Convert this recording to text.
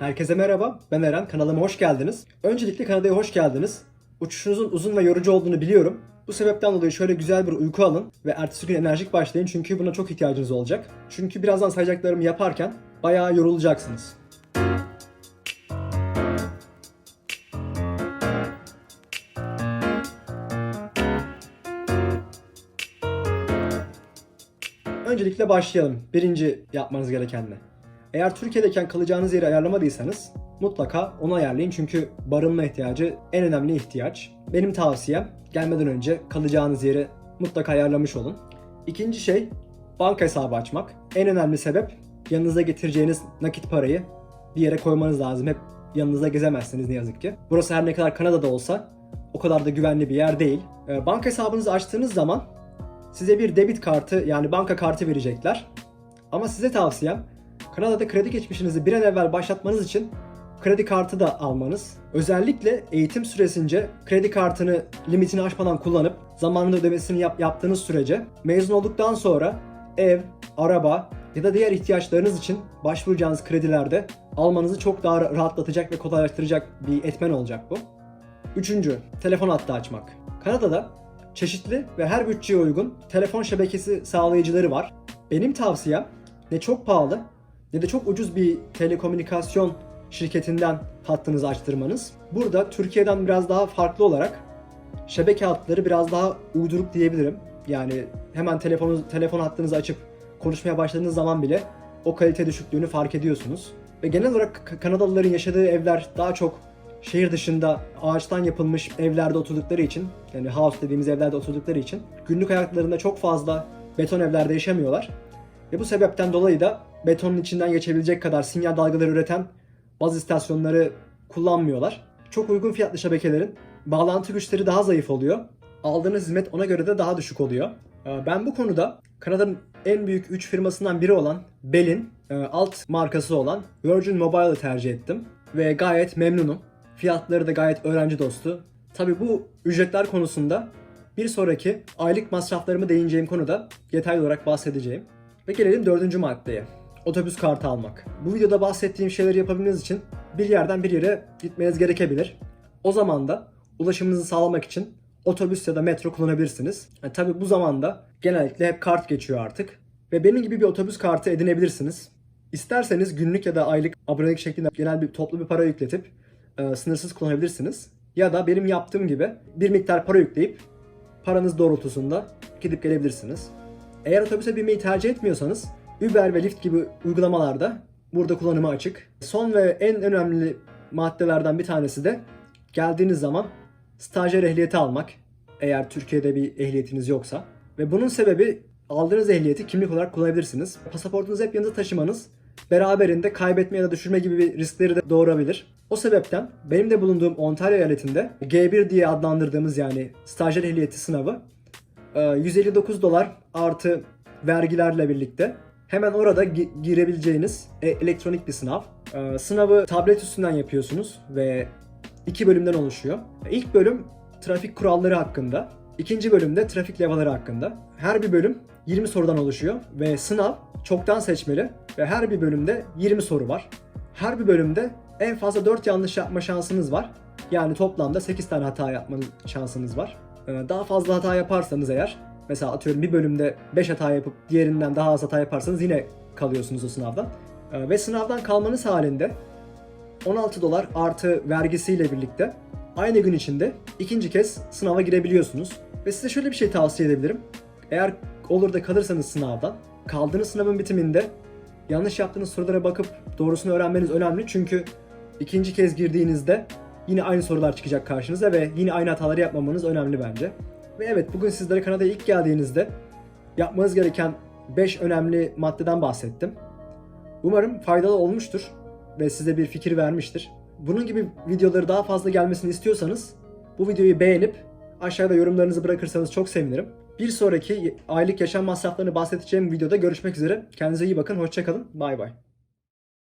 Herkese merhaba, ben Eren. Kanalıma hoş geldiniz. Öncelikle Kanada'ya hoş geldiniz. Uçuşunuzun uzun ve yorucu olduğunu biliyorum. Bu sebepten dolayı şöyle güzel bir uyku alın ve ertesi gün enerjik başlayın çünkü buna çok ihtiyacınız olacak. Çünkü birazdan sayacaklarımı yaparken bayağı yorulacaksınız. Öncelikle başlayalım. Birinci yapmanız gerekenle. Eğer Türkiye'deyken kalacağınız yeri ayarlamadıysanız mutlaka onu ayarlayın çünkü barınma ihtiyacı en önemli ihtiyaç. Benim tavsiyem gelmeden önce kalacağınız yeri mutlaka ayarlamış olun. İkinci şey banka hesabı açmak. En önemli sebep yanınıza getireceğiniz nakit parayı bir yere koymanız lazım. Hep yanınızda gezemezsiniz ne yazık ki. Burası her ne kadar Kanada'da olsa o kadar da güvenli bir yer değil. Ee, Banka hesabınızı açtığınız zaman size bir debit kartı yani banka kartı verecekler. Ama size tavsiyem Kanada'da kredi geçmişinizi bir an evvel başlatmanız için kredi kartı da almanız. Özellikle eğitim süresince kredi kartını limitini aşmadan kullanıp zamanında ödemesini yap- yaptığınız sürece mezun olduktan sonra ev, araba ya da diğer ihtiyaçlarınız için başvuracağınız kredilerde almanızı çok daha rahatlatacak ve kolaylaştıracak bir etmen olacak bu. Üçüncü, telefon hattı açmak. Kanada'da çeşitli ve her bütçeye uygun telefon şebekesi sağlayıcıları var. Benim tavsiyem ne çok pahalı ne de çok ucuz bir telekomünikasyon şirketinden hattınızı açtırmanız. Burada Türkiye'den biraz daha farklı olarak şebeke hatları biraz daha uyduruk diyebilirim. Yani hemen telefonu, telefon hattınızı açıp konuşmaya başladığınız zaman bile o kalite düşüklüğünü fark ediyorsunuz. Ve genel olarak Kanadalıların yaşadığı evler daha çok şehir dışında ağaçtan yapılmış evlerde oturdukları için yani house dediğimiz evlerde oturdukları için günlük hayatlarında çok fazla beton evlerde yaşamıyorlar. Ve bu sebepten dolayı da betonun içinden geçebilecek kadar sinyal dalgaları üreten baz istasyonları kullanmıyorlar. Çok uygun fiyatlı şebekelerin bağlantı güçleri daha zayıf oluyor. Aldığınız hizmet ona göre de daha düşük oluyor. Ee, Ben bu konuda Kanada'nın en büyük 3 firmasından biri olan Bell'in e, alt markası olan Virgin Mobile'ı tercih ettim. Ve gayet memnunum. Fiyatları da gayet öğrenci dostu. Tabi bu ücretler konusunda bir sonraki aylık masraflarımı değineceğim konuda detaylı olarak bahsedeceğim. Ve gelelim dördüncü maddeye. Otobüs kartı almak. Bu videoda bahsettiğim şeyleri yapabilmeniz için bir yerden bir yere gitmeniz gerekebilir. O zaman da ulaşımınızı sağlamak için otobüs ya da metro kullanabilirsiniz. Yani tabii bu zamanda genellikle hep kart geçiyor artık. Ve benim gibi bir otobüs kartı edinebilirsiniz. İsterseniz günlük ya da aylık abonelik şeklinde genel bir toplu bir para yükletip e, sınırsız kullanabilirsiniz. Ya da benim yaptığım gibi bir miktar para yükleyip paranız doğrultusunda gidip gelebilirsiniz. Eğer otobüse binmeyi tercih etmiyorsanız Uber ve Lyft gibi uygulamalarda burada kullanıma açık. Son ve en önemli maddelerden bir tanesi de geldiğiniz zaman stajyer ehliyeti almak. Eğer Türkiye'de bir ehliyetiniz yoksa. Ve bunun sebebi aldığınız ehliyeti kimlik olarak kullanabilirsiniz. Pasaportunuzu hep yanınızda taşımanız beraberinde kaybetme ya da düşürme gibi bir riskleri de doğurabilir. O sebepten benim de bulunduğum Ontario eyaletinde G1 diye adlandırdığımız yani stajyer ehliyeti sınavı e, 159 dolar artı vergilerle birlikte hemen orada gi- girebileceğiniz e- elektronik bir sınav. E, Sınavı tablet üstünden yapıyorsunuz ve iki bölümden oluşuyor. İlk bölüm trafik kuralları hakkında, ikinci bölümde trafik levhaları hakkında. Her bir bölüm 20 sorudan oluşuyor ve sınav çoktan seçmeli ve her bir bölümde 20 soru var. Her bir bölümde en fazla 4 yanlış yapma şansınız var. Yani toplamda 8 tane hata yapma şansınız var. Ee, Daha fazla hata yaparsanız eğer, mesela atıyorum bir bölümde 5 hata yapıp diğerinden daha az hata yaparsanız yine kalıyorsunuz o sınavdan. Ee, Ve sınavdan kalmanız halinde 16 dolar artı vergisiyle birlikte aynı gün içinde ikinci kez sınava girebiliyorsunuz. Ve size şöyle bir şey tavsiye edebilirim. Eğer olur da kalırsanız sınavdan, kaldığınız sınavın bitiminde yanlış yaptığınız sorulara bakıp doğrusunu öğrenmeniz önemli. Çünkü ikinci kez girdiğinizde yine aynı sorular çıkacak karşınıza ve yine aynı hataları yapmamanız önemli bence. Ve evet bugün sizlere Kanada'ya ilk geldiğinizde yapmanız gereken 5 önemli maddeden bahsettim. Umarım faydalı olmuştur ve size bir fikir vermiştir. Bunun gibi videoları daha fazla gelmesini istiyorsanız bu videoyu beğenip aşağıda yorumlarınızı bırakırsanız çok sevinirim. Bir sonraki aylık yaşam masraflarını bahsedeceğim videoda görüşmek üzere. Kendinize iyi bakın, hoşçakalın, bay bay.